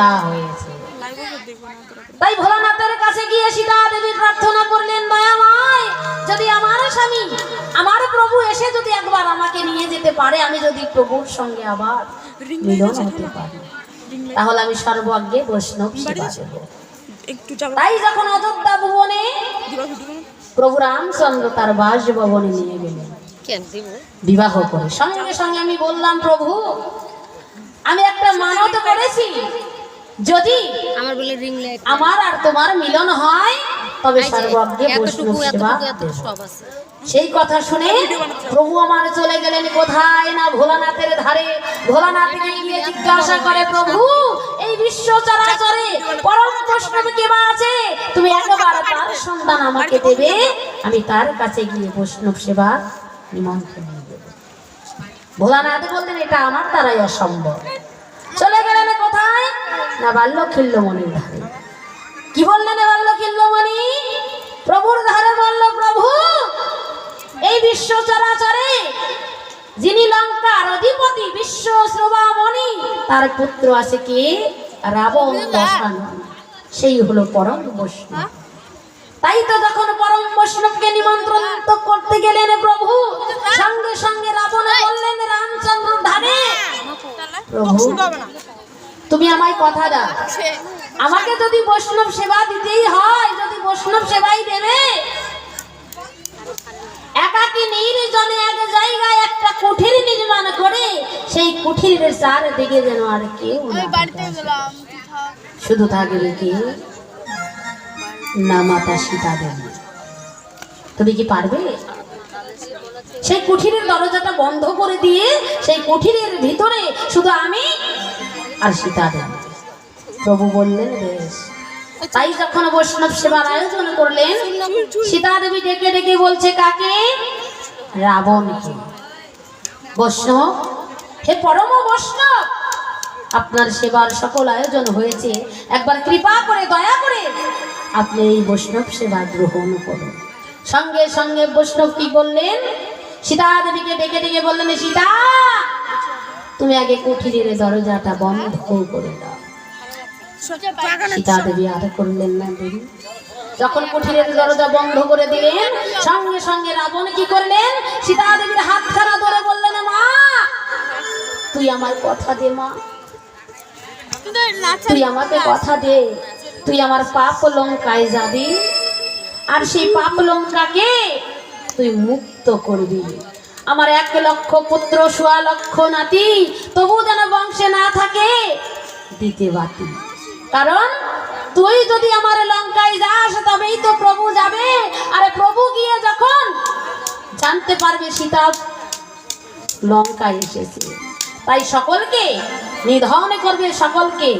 তা হয়েছে। তাই ভোলানাথের কাছে গিয়ে সীতা দেবী প্রার্থনা করলেন দয়াময় যদি আমার স্বামী আমার প্রভু এসে যদি একবার আমাকে নিয়ে যেতে পারে আমি যদি প্রভুর সঙ্গে আবার মিলন হতে পারি তাহলে আমি সর্বাগ্যে বৈষ্ণব সেবা দেব। তাই যখন অযোধ্যা ভুবনে প্রভু রামচন্দ্র তার বাসভবনে নিয়ে গেলেন। বিবাহ করে। সঙ্গে সঙ্গে আমি বললাম প্রভু আমি একটা মানত করেছি যদি আমার বলে রিং লাইট আমার আর তোমার মিলন হয় তবে সর্বজ্ঞে বৈষ্ণব এতটুকু সেবা সেই কথা শুনে প্রভু আমার চলে গেলেন কোথায় না ভোলানাথের ধারে? ভোলানাথকে গিয়ে জিজ্ঞাসা করে প্রভু এই বিশ্ব চরাচরে পরম বৈষ্ণব কে আছে? তুমি একবার তার সন্তান আমাকে দেবে। আমি তার কাছে গিয়ে বৈষ্ণব সেবা নিমন্ত্রণ দেব। ভোলানাথ বললেন এটা আমার দ্বারাই অসম্ভব। না বাল্য খিল্লমণির ধারে কি বললেন বাল্য খিল্লমণি প্রভুর ধারে বলল প্রভু এই বিশ্ব চরাচরে যিনি লঙ্কার অধিপতি বিশ্ব শ্রবামণি তার পুত্র আছে কে? রাবণ সেই হলো পরম বৈষ্ণব। তাই তো যখন পরম বৈষ্ণবকে নিমন্ত্রণ করতে গেলেন প্রভু সঙ্গে সঙ্গে রাবণ বললেন রামচন্দ্র ধারে প্রভু তুমি আমায় কথা দাও। আমাকে যদি বৈষ্ণব সেবা দিতেই হয় যদি বৈষ্ণব সেবাই দেবে। একাকি নির্জনে এক জায়গায় একটা কুঠির নির্মাণ করে সেই কুঠিরের চারদিকে যেন আর কেউ শুধু থাকবে কি? না মাতা সীতা দেবী। তুমি কি পারবে? সেই কুঠিরের দরজাটা বন্ধ করে দিয়ে সেই কুঠিরের ভিতরে শুধু আমি আর সীতা দেবী প্রভু বললেন, বেশ। তাই যখন বৈষ্ণব সেবার আয়োজন করলেন, সীতা দেবী ডেকে ডেকে বলছে, কাকে? রাবণকে। বৈষ্ণব, হে পরম বৈষ্ণব, আপনার সেবার সকল আয়োজন হয়েছে। একবার কৃপা করে, দয়া করে আপনি এই বৈষ্ণব সেবা গ্রহণ করুন। সঙ্গে সঙ্গে বৈষ্ণব কি বললেন? সীতা দেবীকে ডেকে ডেকে বললেন, সীতা তুমি আগে কুঠিরের দরজাটা বন্ধ করে দাও। সীতা দেবী আর করলেন না দেবী। যখন কুঠিরের দরজা বন্ধ করে দিলেন, সঙ্গে সঙ্গে রাবণ কি করলেন? সীতা দেবীর হাত ধরে বললেন, মা, তুই আমার কথা দে, মা। তুই আমাকে কথা দে। তুই আমার পাপ লঙ্কায় যাবি। আর সেই পাপ লঙ্কাকে তুই মুক্ত করবি। আমার এক লক্ষ পুত্র, সোয়া লক্ষ নাতি, তবু যেন বংশে না থাকে দিতে বাতি। কারণ তুই যদি আমার লঙ্কায় যাস, তবেই তো প্রভু যাবে। আরে প্রভু গিয়ে যখন জানতে পারবে সীতা লঙ্কায় এসেছে। তাই সকলকে নিধন করবে সকলকে।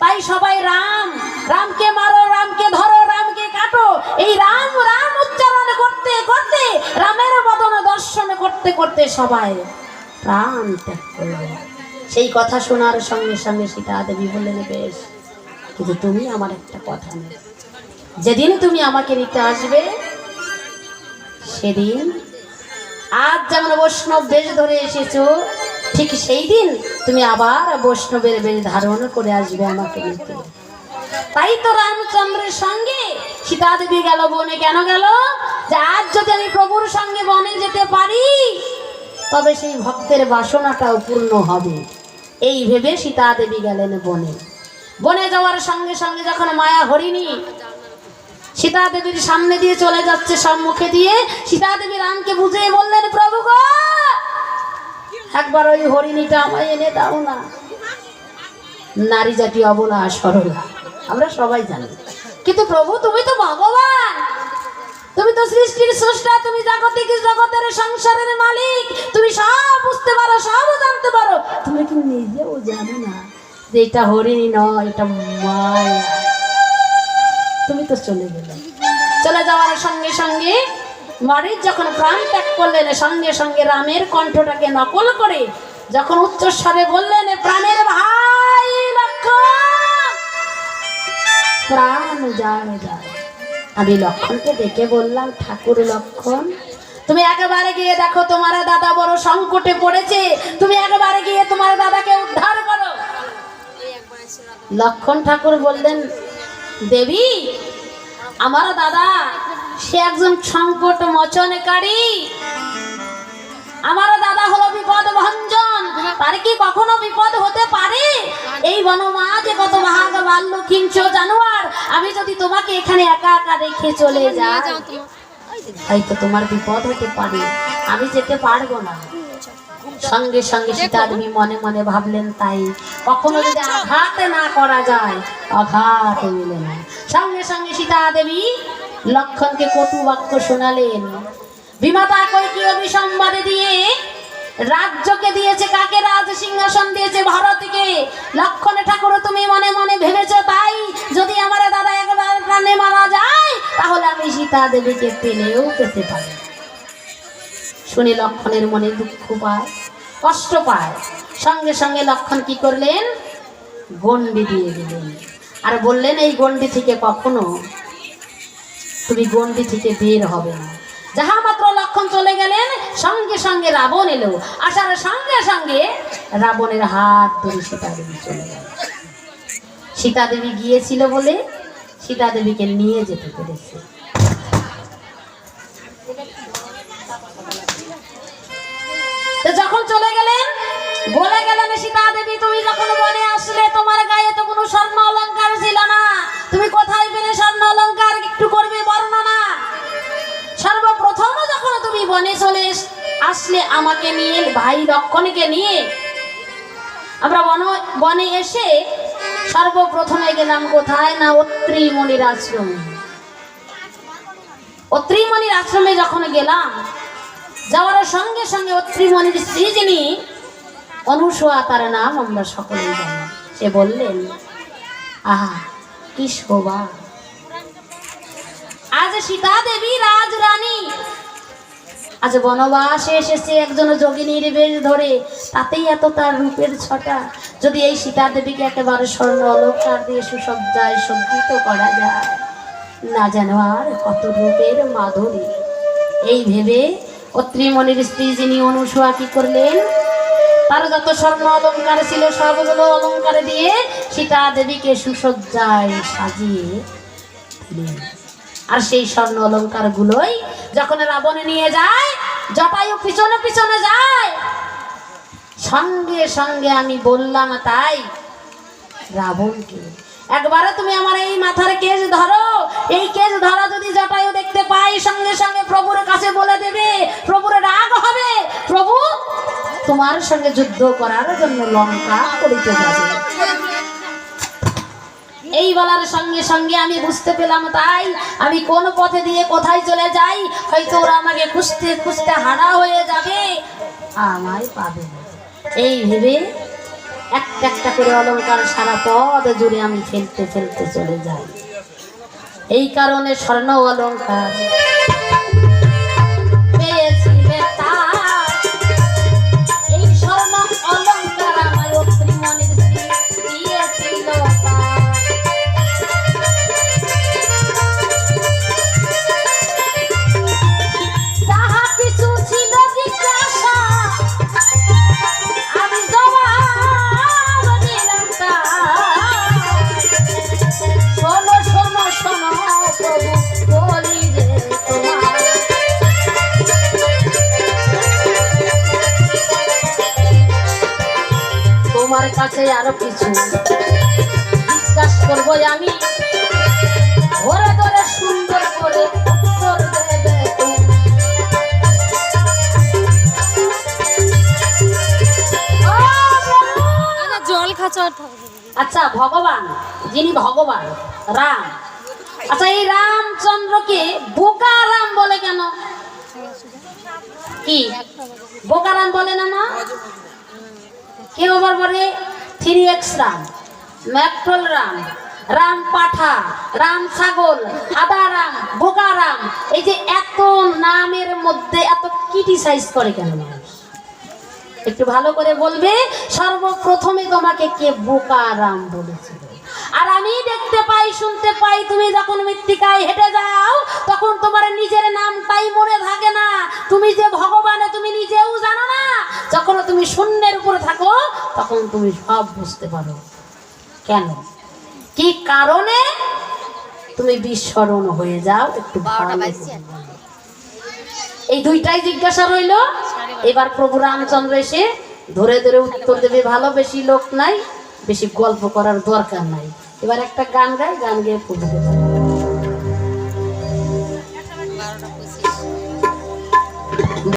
তাই সবাই রাম, রামকে মারো, রামকে ধরো রামকে কাটো এই রাম রাম উচ্চারণ করতে করতে, রামের বদন দর্শন করতে করতে সবাই প্রাণ ত্যাগ সেই কথা শোনার সঙ্গে সঙ্গে সীতা দেবী বললেন, বেশ, কিন্তু তুমি আমার একটা কথা নেই। যেদিন তুমি আমাকে নিতে আসবে, সেদিন আজ যেমন বৈষ্ণব বেশ ধরে এসেছ, ঠিক সেই দিন তুমি আবার বৈষ্ণবের বেশ ধারণ করে আসবে আমাকে নিতে। তাই তো রামচন্দ্রের সঙ্গে সীতা দেবী গেল, বনে কেন গেল? যে আজ যদি আমি প্রভুর সঙ্গে বনে যেতে পারি, তবে সেই ভক্তের বাসনাটাও পূর্ণ হবে। এই ভেবে সীতা দেবী গেলেন বনে। বনে যাওয়ার সঙ্গে সঙ্গে যখন মায়া হরিণী সীতা দেবীর সামনে দিয়ে চলে যাচ্ছে সম্মুখে দিয়ে সীতা দেবী রামকে বুঝিয়ে বললেন, প্রভু গো, একবার ওই হরিণীটা আমায় এনে দাও না। নারী জাতি অবলা সরলা। আমরা সবাই জানি। কিন্তু প্রভু, তুমি তো ভগবান। তুমি তো সৃষ্টির স্রষ্টা, তুমি জাগতিক জগতের সংসারের মালিক। তুমি সব বুঝতে পারো, সব জানতে পারো। তুমি কি নিজেও জানো না যে এটা হরিণী নয়, এটা মায়া? তুমি তো চলে গেলে। চলে যাওয়ার সঙ্গে সঙ্গে মারিচ যখন প্রাণ ত্যাগ করলেন, সঙ্গে সঙ্গে রামের কণ্ঠটাকে নকল করে যখন উচ্চস্বরে বললেন প্রাণের ভাই প্রাণ যায় যায় আমি লক্ষণকে ডেকে বললাম, ঠাকুর লক্ষণ, তুমি একেবারে গিয়ে দেখো তোমার দাদা বড় সংকটে পড়েছে। তুমি একেবারে গিয়ে তোমার দাদাকে উদ্ধার করো। লক্ষণ ঠাকুর বললেন, দেবী, আমার দাদা, সে একজন সংকট মোচনকারী। আমার দাদা হলো বিপদ ভঞ্জন। তার কি কখনো বিপদ হতে পারে? এই বনমাঝে কত বাল্য কিঞ্চ জানোয়ার? আমি যদি তোমাকে এখানে একা একা রেখে চলে যাই। হয়তো তোমার বিপদ হতে পারে। আমি যেতে পারব না। সঙ্গে সঙ্গে সীতা দেবী মনে মনে ভাবলেন তাই। কখনো যদি আঘাত না করা যায় আঘাত মিলে না। সঙ্গে সঙ্গে সীতা দেবী লক্ষণকে কটু বাক্য শোনালেন। বিমাতা কৈকি অভিসম্বাদে দিয়ে রাজ্যকে দিয়েছে কাকে? রাজ সিংহাসন দিয়েছে ভারতকে। লক্ষণে ঠাকুর, তুমি মনে মনে ভেবেছো তাই? যদি আমার দাদা একবার প্রাণে মারা যায়, তাহলে আমি সীতা দেবীকে পেলেও পেতে পারি। শুনে লক্ষণের মনে দুঃখ পায়, কষ্ট পায়। সঙ্গে সঙ্গে লক্ষণ কি করলেন? গন্ডি দিয়ে দিলেন। আর বললেন, এই গন্ডি থেকে কখনো তুমি গন্ডি থেকে বের হবে না। যাহা মাত্র লক্ষণ চলে গেলেন, সঙ্গে সঙ্গে রাবণ এলো। আসার সঙ্গে সঙ্গে রাবণের হাত ধরে সীতা দেবী চলে গেল সীতা দেবী গিয়েছিল বলে সীতা দেবীকে নিয়ে যেতে পেরেছে। যখন চলে গেলেন, বলে গেলেন সীতা দেবী তুমি যখন বনে আসলে, তোমার আমাকে নিয়ে, ভাই লক্ষণকে নিয়ে আমরা বন, বনে এসে সর্বপ্রথমে গেলাম কোথায় না অত্রিমণির আশ্রমে। অত্রিমণির আশ্রমে যখন গেলাম, যাওয়ার সঙ্গে সঙ্গে অত্রিমণির স্ত্রী যিনি অনুসোয়া তার নাম আমরা সকলে জানি। সে বললেন, আহা, কি শোভা। আজ সীতা দেবী রাজরানী আজ বনবাসে এসেছে একজন যোগিনীর বেশ ধরে, তাতেই এত তার রূপের ছটা। যদি এই সীতা দেবীকে একেবারে স্বর্ণ অলঙ্কার দিয়ে সুসজ্জায় সজ্জিত করা যায়, না যেন আর কত রূপের মাধুরী। এই ভেবে অত্রিমণির স্ত্রী যিনি অনুসোয়া কি করলেন? তার যত স্বর্ণ অলঙ্কার ছিল, সবগুলো অলঙ্কার দিয়ে সীতা দেবীকে সুসজ্জায় সাজিয়ে দিলেন। আর সেই স্বর্ণ অলঙ্কার গুলোই যখন রাবণে নিয়ে যায় জটায়ু পিছনে পিছনে যায়। সঙ্গে সঙ্গে আমি বললাম, তাই রাবণকে, একবারে তুমি আমার এই মাথার কেস ধরো। এই কেস ধরা যদি জটায়ু দেখতে পাই সঙ্গে সঙ্গে প্রভুর কাছে বলে দেবে, প্রভুর রাগ হবে। প্রভু তোমার সঙ্গে যুদ্ধ করার জন্য লঙ্কা করিতে যাবে। এই বলার সঙ্গে সঙ্গে আমি বুঝতে পেলাম তাই, আমি কোন পথে দিয়ে কোথায় চলে যাই, হয়তো ওরা আমাকে খুঁজতে খুঁজতে হারা হয়ে যাবে। আমায় পাবে। এই ভেবে একটা একটা করে অলঙ্কার সারা পদ জুড়ে আমি খেলতে ফেলতে চলে যাই। এই কারণে স্বর্ণ অলঙ্কার। কাছে আরও কিছু জিজ্ঞাসা করব আমি ধরে ধরে সুন্দর করে উত্তর দেবে তুমি। ও প্রভু! জল খাচ্ছা আচ্ছা ভগবান যিনি ভগবান রাম। আচ্ছা এই রামচন্দ্রকে বোকা রাম বলে কেন? কি? বোকা রাম বলে না মা? কেউ আবার বলে থ্রি এক্স রাম ম্যাকট্রোল রাম রাম পাঠা, রাম ছাগল, আদা রাম বোকা রাম। এই যে এত নামের মধ্যে এত ক্রিটিসাইজ করে কেন একটু ভালো করে বলবে সর্বপ্রথমে তোমাকে কে বোকা রাম বলেছিল? আর আমি দেখতে পাই শুনতে পাই তুমি যখন মৃত্তিকায় হেঁটে যাও তখন তোমার নিজের নামটাই মনে থাকে না। তুমি যে ভগবানে তুমি নিজেও জানো না যখন তুমি শূন্যের উপরে থাকো তখন তুমি সব বুঝতে পারো। কেন? কি কারণে? তুমি বিস্মরণ হয়ে যাও একটু। এই দুইটাই জিজ্ঞাসা রইল। এবার প্রভু রামচন্দ্র এসে ধরে ধরে উত্তর দেবে, ভালো, বেশি লোক নাই, বেশি গল্প করার দরকার নাই এবার একটা গান গাই গান গিয়ে প্রভুকে।